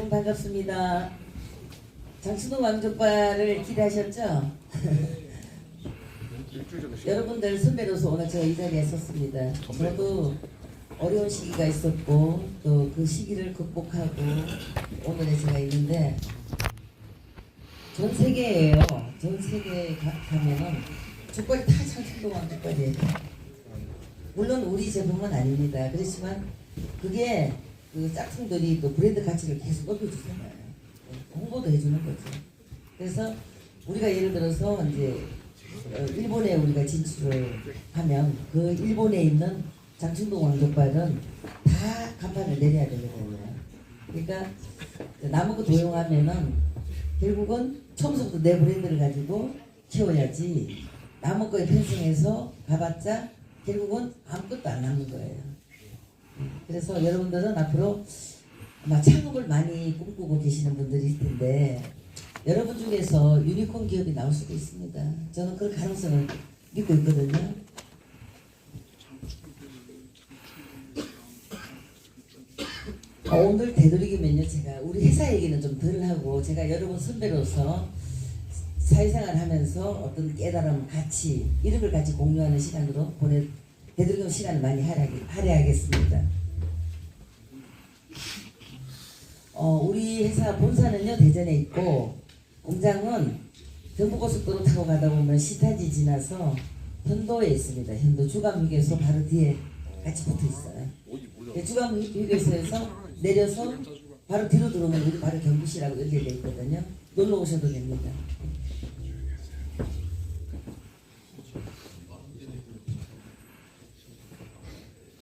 여러분 반갑습니다. 장순호 왕족발을 기대하셨죠? 여러분들 선배로서 오늘 제가 이 자리에 섰습니다. 저도 어려운 시기가 있었고 또 그 시기를 극복하고 오늘에 제가 있는데 전 세계예요. 전 세계에 가, 가면은 족발이 다 장순호 왕족발이에요. 물론 우리 제품은 아닙니다. 그렇지만 그게 그 짝퉁들이 또 브랜드 가치를 계속 높여주잖아요. 홍보도 해주는 거죠. 그래서 우리가 예를 들어서 이제 어, 일본에 우리가 진출을 하면 그 일본에 있는 장충동 왕족발은 다 간판을 내려야 되거든요. 그러니까 남은 거 도용하면은 결국은 처음부터 내 브랜드를 가지고 키워야지 남은 거에 편승해서 가봤자 결국은 아무것도 안 남는 거예요. 그래서 여러분들은 앞으로 아마 창업을 많이 꿈꾸고 계시는 있을 텐데 여러분 중에서 유니콘 기업이 나올 수도 있습니다. 저는 그럴 가능성을 믿고 있거든요. 어, 오늘 되도록이면요 제가 우리 회사 얘기는 좀 덜 하고 제가 여러분 선배로서 사회생활 하면서 어떤 깨달음 가치 이런 걸 같이 공유하는 시간으로 보내 되도록이면 시간을 많이 할애하겠- 할애하겠습니다. 어, 우리 회사 본사는요 대전에 있고 공장은 경부고속도로 타고 가다 보면 시타지 지나서 현도에 있습니다. 현도 주감휴게소 바로 뒤에 같이 붙어 있어요. 네, 주감휴게소에서 내려서 바로 뒤로 들어오면 우리 바로 경부시라고 연결돼 있거든요. 놀러 오셔도 됩니다.